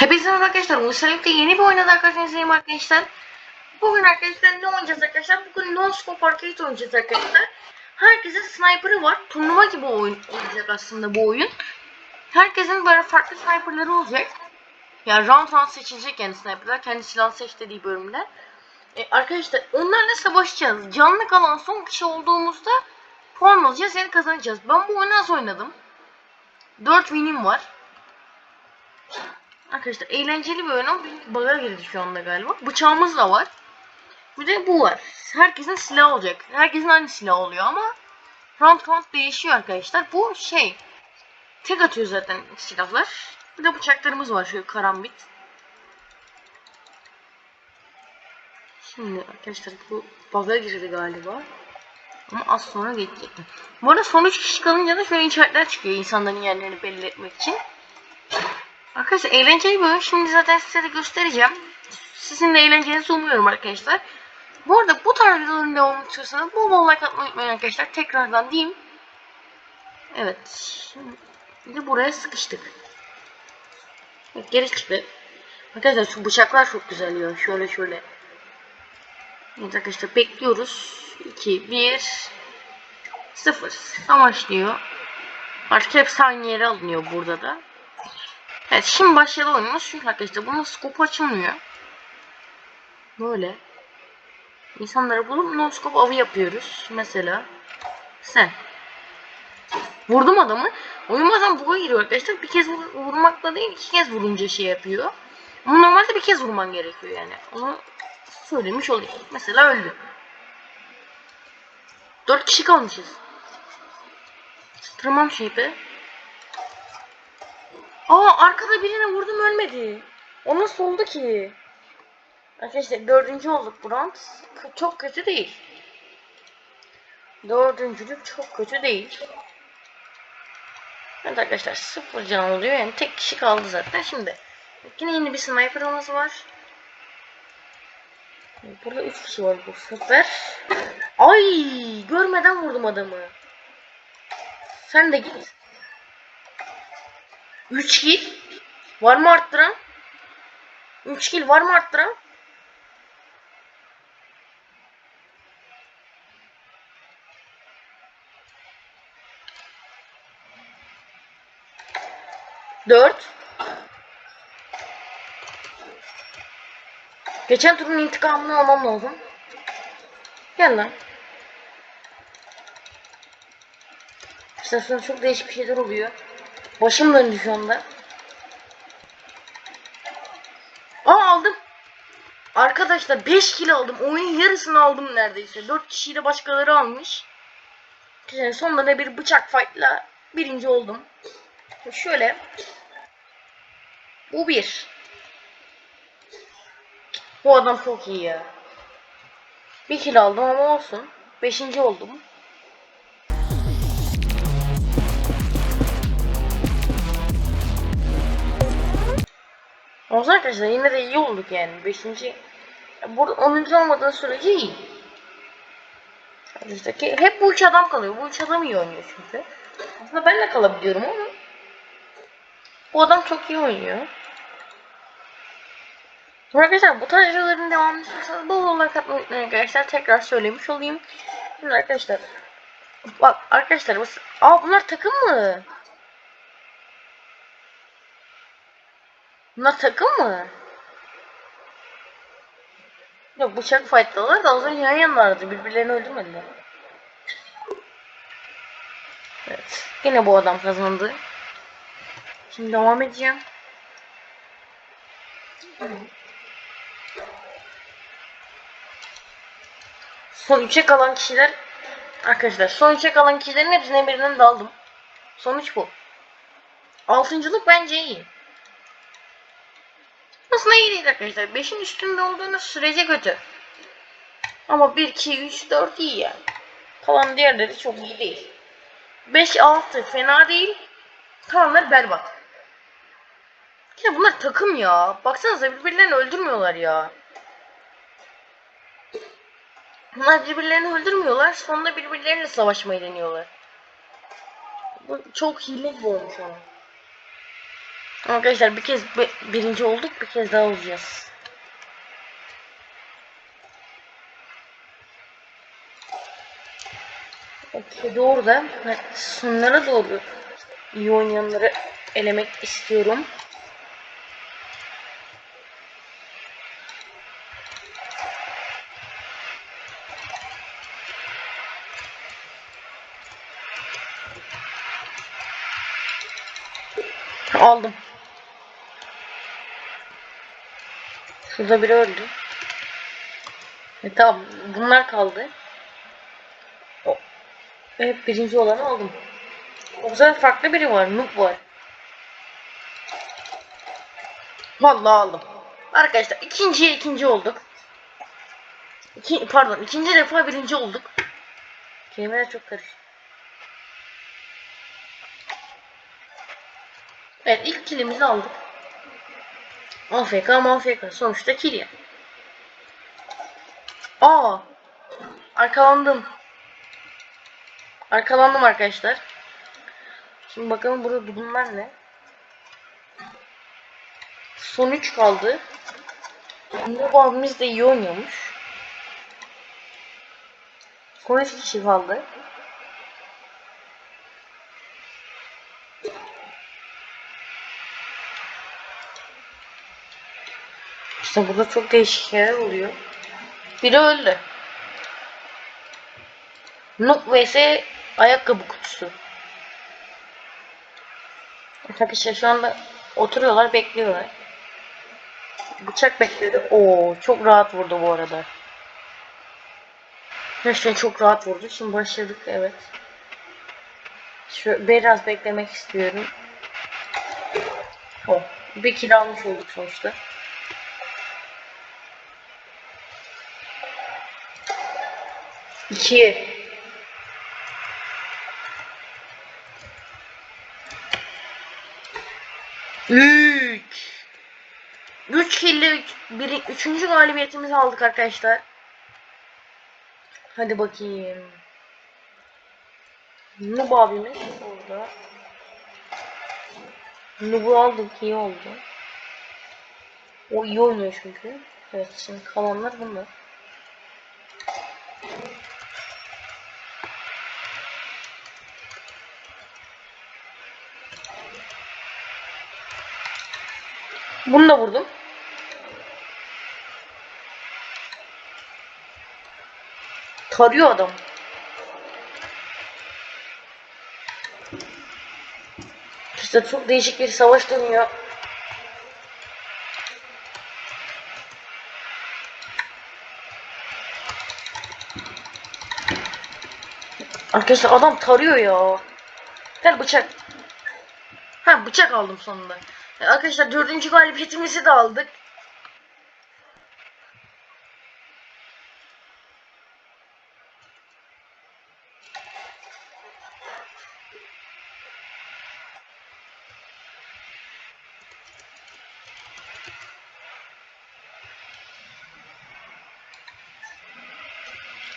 Hepinize arkadaşlar. Musallik'te yeni bir oyuna da karşınızdayım arkadaşlar. Bugün arkadaşlar ne oynayacağız arkadaşlar? Bugün No Scope Arcade oynayacağız arkadaşlar. Herkesin sniper'ı var. Turnuva gibi oyun olacak aslında bu oyun. Herkesin böyle farklı sniper'ları olacak. Yani round round seçilecek yani sniper'lar. Kendi silahını seç dediği bölümde. E, arkadaşlar onlarla savaşacağız. Canlı kalan son kişi olduğumuzda puan alacağız yani kazanacağız. Ben bu oyunu az oynadım. 4 winim var. Arkadaşlar eğlenceli bir oyun ama bug'a girdi şu anda galiba. Bıçağımız da var. Bir de bu var. Herkesin silahı olacak. Herkesin aynı silah oluyor ama round count değişiyor arkadaşlar. Bu şey tek atıyor zaten silahlar. Bir de bıçaklarımız var şöyle karambit. Şimdi arkadaşlar bu bug'a girdi galiba. Ama az sonra geçecek. Bu arada son 3 kişi kalınca da şöyle işaretler çıkıyor insanların yerlerini belli etmek için. Arkadaşlar eğlenceli oyun. Şimdi zaten size de göstereceğim. Sizin de eğlencenizi umuyorum arkadaşlar. Bu arada bu tarz videoların devamı istiyorsanız bol bol like atmayı unutmayın arkadaşlar. Tekrardan diyeyim. Evet. Şimdi buraya sıkıştık. Evet, geri çıktı. Arkadaşlar şu bıçaklar çok güzel ya. Şöyle şöyle. Evet arkadaşlar bekliyoruz. 2, 1, 0. Savaşlıyor. Artık hepsi aynı yere alınıyor burada da. Evet şimdi başladı oyunumuz. Çünkü arkadaşlar bunun scope açılmıyor. Böyle. İnsanları bulup no scope avı yapıyoruz. Mesela sen. Vurdum adamı. Oyun bazen buga giriyor arkadaşlar. Bir kez vur- vurmakla değil iki kez vurunca şey yapıyor. Ama normalde bir kez vurman gerekiyor yani. Onu söylemiş olayım. Mesela öldü. Dört kişi kalmışız. Tırman şeype. Aa arkada birine vurdum ölmedi. O nasıl oldu ki? Arkadaşlar dördüncü olduk bu Çok kötü değil. Dördüncülük çok kötü değil. Evet arkadaşlar sıfır can oluyor yani tek kişi kaldı zaten şimdi. Yine yeni bir sniper'ımız var. Burada üç kişi var bu sefer. Ay görmeden vurdum adamı. Sen de git. 3 kill. Var mı arttıran? 3 kill var mı arttıran? Dört. Geçen turun intikamını almam lazım. Gel lan. İstasyonda çok değişik şeyler oluyor. Başım döndü şu anda. Aa aldım. Arkadaşlar 5 kilo aldım. Oyunun yarısını aldım neredeyse. 4 kişiyle başkaları almış. Yani sonunda da bir bıçak fight'la birinci oldum. Şöyle. Bu bir. Bu adam çok iyi ya. Bir kilo aldım ama olsun. Beşinci oldum. Olsun arkadaşlar yine de iyi olduk yani. Beşinci. Burada 10. olmadığı sürece iyi. İşte ki hep bu üç adam kalıyor. Bu üç adam iyi oynuyor çünkü. Aslında ben de kalabiliyorum ama bu adam çok iyi oynuyor. Arkadaşlar bu tarz videoların devamını istiyorsanız bol bol like atmayı arkadaşlar. Tekrar söylemiş olayım. Şimdi arkadaşlar bak arkadaşlar Aa bunlar takım mı? Bunlar takım mı? Yok bıçak fight'talar da az önce yan yanlardı. Birbirlerini öldürmediler. Evet. Yine bu adam kazandı. Şimdi devam edeceğim. Son 3'e kalan kişiler Arkadaşlar son 3'e kalan kişilerin hepsine birinden daldım. Sonuç bu. Altıncılık bence iyi. Aslında iyi değil arkadaşlar. 5'in üstünde olduğunuz sürece kötü. Ama 1, 2, 3, 4 iyi yani. Kalan diğerleri çok iyi değil. 5, 6 fena değil. Kalanlar berbat. Ya bunlar takım ya. Baksanıza birbirlerini öldürmüyorlar ya. Bunlar birbirlerini öldürmüyorlar. Sonunda birbirleriyle savaşmayı deniyorlar. Bu çok hile gibi olmuş ama. Arkadaşlar bir kez bi- birinci olduk bir kez daha olacağız. Okey doğru da ben sonlara doğru iyi oynayanları elemek istiyorum. Aldım. Şurada biri öldü. E tamam bunlar kaldı. O. Evet birinci olanı aldım. O zaman farklı biri var. Noob var. Vallahi aldım. Arkadaşlar ikinciye ikinci olduk. İki, pardon ikinci defa birinci olduk. Kelimeler çok karışık. Evet ilk kilimizi aldık. AFK mafk sonuçta kill ya. Aa. Arkalandım. Arkalandım arkadaşlar. Şimdi bakalım burada bunlar ne? Son 3 kaldı. Bu abimiz de iyi oynuyormuş. Son 3 kişi kaldı. İşte burada çok değişik şeyler oluyor. Biri öldü. Noob vs ayakkabı kutusu. Arkadaşlar şu anda oturuyorlar bekliyorlar. Bıçak bekledi. Oo çok rahat vurdu bu arada. Gerçekten çok rahat vurdu. Şimdi başladık evet. Şu biraz beklemek istiyorum. Oh, bir kill almış olduk sonuçta. İki. Üç. Üç kille üç, biri, üçüncü galibiyetimizi aldık arkadaşlar. Hadi bakayım. Noob abimiz orada. Noob'u aldık iyi oldu. O iyi oynuyor çünkü. Evet şimdi kalanlar bunlar. Bunu da vurdum. Tarıyor adam. İşte çok değişik bir savaş dönüyor. Arkadaşlar adam tarıyor ya. Gel bıçak. Ha bıçak aldım sonunda. E, Arkadaşlar dördüncü galibiyetimizi de aldık.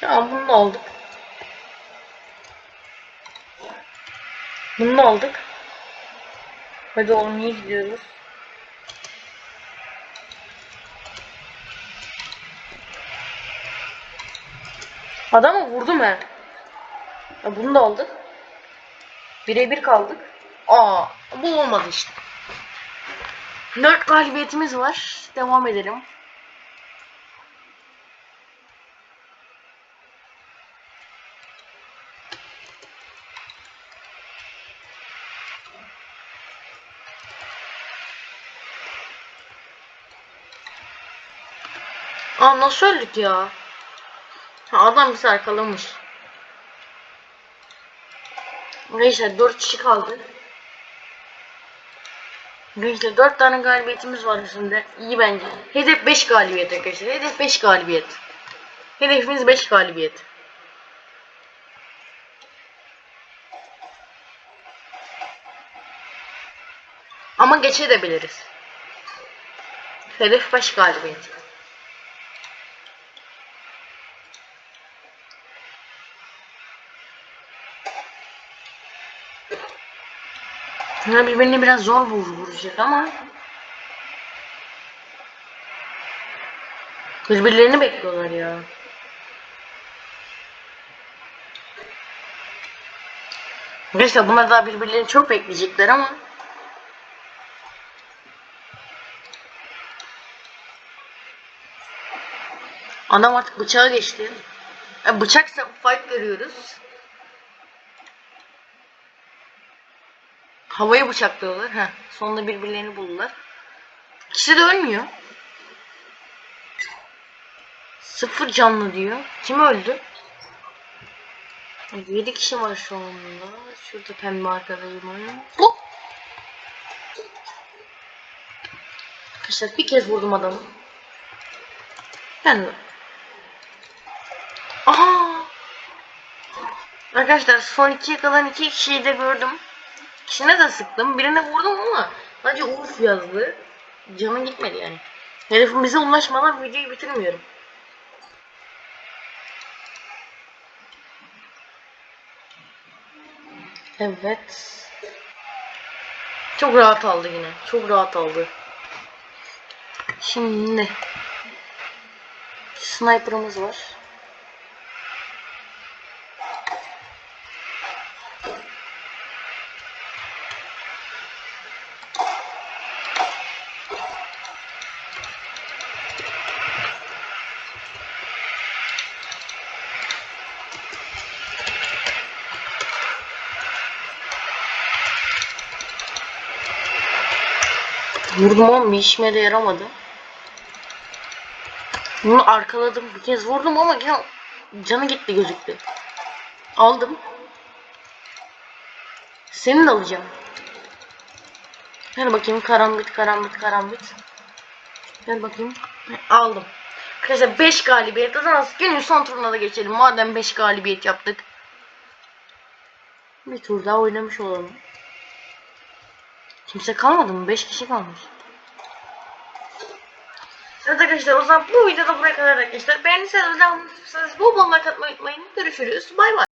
Tamam bunu aldık. Bunu aldık. Hadi oğlum iyi gidiyoruz. Adamı vurdum ben. Ya bunu da aldık. Birebir kaldık. Aa, bu olmadı işte. 4 galibiyetimiz var. Devam edelim. Aa nasıl öldük ya? Ha, adam bizi arkalamış. Neyse 4 kişi kaldı. Neyse 4 tane galibiyetimiz var şimdi. İyi bence. Hedef 5 galibiyet arkadaşlar. Hedef 5 galibiyet. Hedefimiz 5 galibiyet. Ama geçebiliriz. Hedef 5 galibiyet. Bunlar birbirini biraz zor vur vuracak ama birbirlerini bekliyorlar ya. Neyse bunlar daha birbirlerini çok bekleyecekler ama Adam artık bıçağa geçti. E, bıçaksa fight görüyoruz. Havaya bıçaklıyorlar. Heh, sonunda birbirlerini buldular. İkisi de ölmüyor. Sıfır canlı diyor. Kim öldü? 7 kişi var şu anda. Şurada pembe arkadayım. Hop! Arkadaşlar bir kez vurdum adamı. Ben de. Aha! Arkadaşlar son iki kalan iki kişiyi de gördüm. İkisine de sıktım. Birine vurdum ama sadece uf yazdı. Canı gitmedi yani. Herifin bize ulaşmadan videoyu bitirmiyorum. Evet. Çok rahat aldı yine. Çok rahat aldı. Şimdi sniper'ımız var. Vurdum ama işime de yaramadı. Bunu arkaladım. Bir kez vurdum ama yine canı gitti gözüktü. Aldım. Seni de alacağım. Gel bakayım karambit karambit karambit. Gel bakayım. Aldım. Arkadaşlar 5 galibiyet. Zaman günün son turuna da geçelim. Madem 5 galibiyet yaptık. Bir tur daha oynamış olalım. Kimse kalmadı mı? 5 kişi kalmış. Evet arkadaşlar o zaman bu videoda buraya kadar arkadaşlar. Beğendiyseniz like atmayı unutmayın. Bol bol like atmayı unutmayın. Görüşürüz. Bay bay.